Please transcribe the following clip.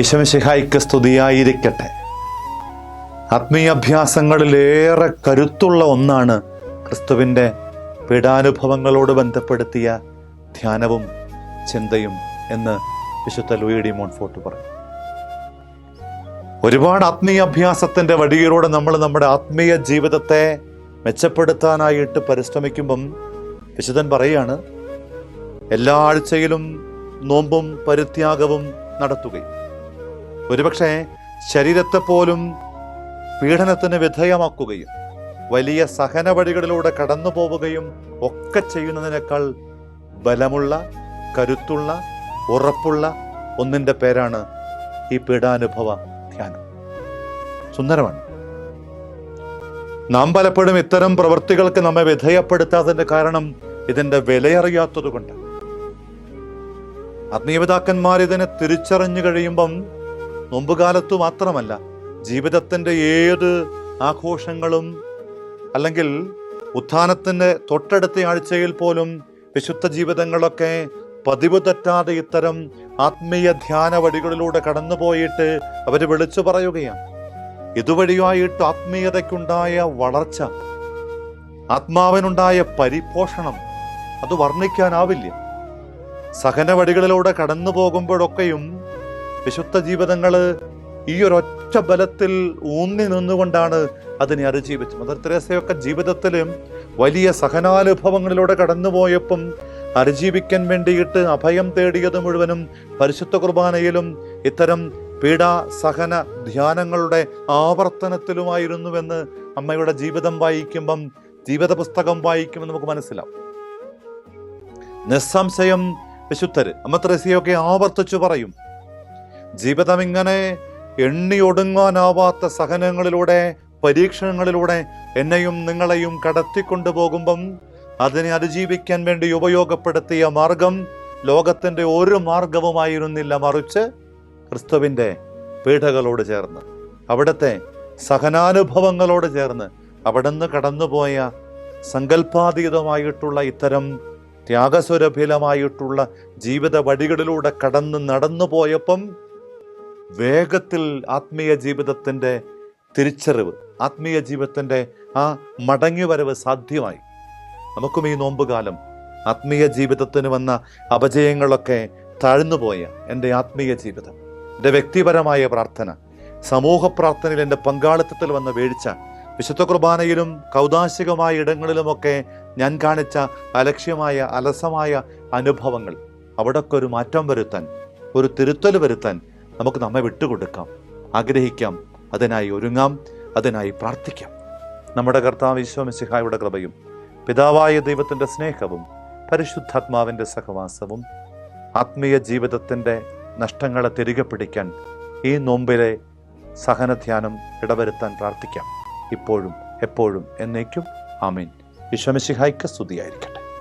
ഈശമിശിഹായിക്ക് സ്തുതിയായിരിക്കട്ടെ. ആത്മീയാഭ്യാസങ്ങളിലേറെ കരുത്തുള്ള ഒന്നാണ് ക്രിസ്തുവിന്റെ പീഡാനുഭവങ്ങളോട് ബന്ധപ്പെടുത്തിയ ധ്യാനവും ചിന്തയും എന്ന് വിശുദ്ധ ലൂയിഡി മോൺഫോർട്ട് പറഞ്ഞു. ഒരുപാട് ആത്മീയാഭ്യാസത്തിന്റെ വഴിയിലൂടെ നമ്മൾ നമ്മുടെ ആത്മീയ ജീവിതത്തെ മെച്ചപ്പെടുത്താനായിട്ട് പരിശ്രമിക്കുമ്പം വിശുദ്ധൻ പറയുകയാണ് എല്ലാ ആഴ്ചയിലും നോമ്പും പരിത്യാഗവും നടത്തുകയും. ഒരുപക്ഷെ ശരീരത്തെ പോലും പീഡനത്തിന് വിധേയമാക്കുകയും വലിയ സഹന വഴികളിലൂടെ കടന്നു പോവുകയും ഒക്കെ ചെയ്യുന്നതിനേക്കാൾ ബലമുള്ള കരുത്തുള്ള ഉറപ്പുള്ള ഒന്നിന്റെ പേരാണ് ഈ പീഡാനുഭവ ധ്യാനം. സുന്ദരമാണ്. നാം പലപ്പോഴും ഇത്തരം പ്രവൃത്തികൾക്ക് നമ്മെ വിധേയപ്പെടുത്താത്തതിന്റെ കാരണം ഇതിന്റെ വിലയറിയാത്തത് കൊണ്ട് ആത്മീയപിതാക്കന്മാർ ഇതിനെ തിരിച്ചറിഞ്ഞു കഴിയുമ്പം നോമ്പുകാലത്തു മാത്രമല്ല ജീവിതത്തിന്റെ ഏത് ആഘോഷങ്ങളും അല്ലെങ്കിൽ ഉത്ഥാനത്തിന്റെ തൊട്ടടുത്ത ആഴ്ചയിൽ പോലും വിശുദ്ധ ജീവിതങ്ങളൊക്കെ പതിവ് തെറ്റാതെ ഇത്തരം ആത്മീയ ധ്യാന വഴികളിലൂടെ കടന്നുപോയിട്ട് അവർ വിളിച്ചു പറയുകയാണ്. ഇതുവഴിയായിട്ട് ആത്മീയതയ്ക്കുണ്ടായ വളർച്ച ആത്മാവിനുണ്ടായ പരിപോഷണം അത് വർണിക്കാനാവില്ല. സഹന വഴികളിലൂടെ കടന്നു പോകുമ്പോഴൊക്കെയും വിശുദ്ധ ജീവിതങ്ങൾ ഈ ഒരു ഒറ്റ ബലത്തിൽ ഊന്നി നിന്നുകൊണ്ടാണ് അതിനെ അതിജീവിച്ചത്. മദർ തെരേസയൊക്കെ ജീവിതത്തിലും വലിയ സഹനാനുഭവങ്ങളിലൂടെ കടന്നുപോയപ്പം അതിജീവിക്കാൻ വേണ്ടിയിട്ട് അഭയം തേടിയത് മുഴുവനും പരിശുദ്ധ കുർബാനയിലും ഇത്തരം പീഡാ സഹന ധ്യാനങ്ങളുടെ ആവർത്തനത്തിലുമായിരുന്നുവെന്ന് അമ്മയുടെ ജീവിതം വായിക്കുമ്പം ജീവിത പുസ്തകം വായിക്കുമ്പോൾ നമുക്ക് മനസ്സിലാവും. നിസ്സംശയം വിശുദ്ധര് അമ്മ തെരേസയൊക്കെ ആവർത്തിച്ചു പറയും ജീവിതം ഇങ്ങനെ എണ്ണി ഒടുങ്ങാനാവാത്ത സഹനങ്ങളിലൂടെ പരീക്ഷണങ്ങളിലൂടെ എന്നെയും നിങ്ങളെയും കടത്തിക്കൊണ്ടു പോകുമ്പം അതിനെ അതിജീവിക്കാൻ വേണ്ടി ഉപയോഗപ്പെടുത്തിയ മാർഗം ലോകത്തിന്റെ ഒരു മാർഗവുമായിരുന്നില്ല മറിച്ച് ക്രിസ്തുവിന്റെ പീഠകളോട് ചേർന്ന്. അവിടുത്തെ സഹനാനുഭവങ്ങളോട് ചേർന്ന് അവിടുന്ന് കടന്നുപോയ സങ്കല്പാതീതമായിട്ടുള്ള ഇത്തരം ത്യാഗസുരഭിലമായിട്ടുള്ള ജീവിത വഴികളിലൂടെ കടന്ന് നടന്നു പോയപ്പം വേഗത്തിൽ ആത്മീയ ജീവിതത്തിന്റെ തിരിച്ചറിവ് ആത്മീയ ജീവിതത്തിന്റെ ആ മടങ്ങിവരവ് സാധ്യമായി. നമുക്കും ഈ നോമ്പുകാലം ആത്മീയ ജീവിതത്തിന് വന്ന അപജയങ്ങളൊക്കെ താഴ്ന്നുപോയ എന്റെ ആത്മീയ ജീവിതം എന്റെ വ്യക്തിപരമായ പ്രാർത്ഥന സമൂഹ പ്രാർത്ഥനയിൽ എന്റെ പങ്കാളിത്തത്തിൽ വന്ന വീഴ്ച വിശുദ്ധ കുർബാനയിലും കൗതാശികമായ ഇടങ്ങളിലുമൊക്കെ ഞാൻ കാണിച്ച അലക്ഷ്യമായ അലസമായ അനുഭവങ്ങൾ അവിടൊക്കെ ഒരു മാറ്റം വരുത്താൻ ഒരു തിരുത്തൽ വരുത്താൻ നമുക്ക് നമ്മെ വിട്ടുകൊടുക്കാം. ആഗ്രഹിക്കാം. അതിനായി ഒരുങ്ങാം. അതിനായി പ്രാർത്ഥിക്കാം. നമ്മുടെ കർത്താവ് ഈശ്വമിസിഹായുടെ കൃപയും പിതാവായ ദൈവത്തിന്റെ സ്നേഹവും പരിശുദ്ധാത്മാവിന്റെ സഹവാസവും ആത്മീയ ജീവിതത്തിന്റെ നഷ്ടങ്ങളെ തിരികെ പിടിക്കാൻ ഈ നോമ്പിലെ സഹനധ്യാനം ഇടവരുത്താൻ പ്രാർത്ഥിക്കാം. ഇപ്പോഴും എപ്പോഴും എന്നേക്കും. ആമീൻ. വിശ്വമിശിഹായ്ക്ക് സ്തുതിയായിരിക്കും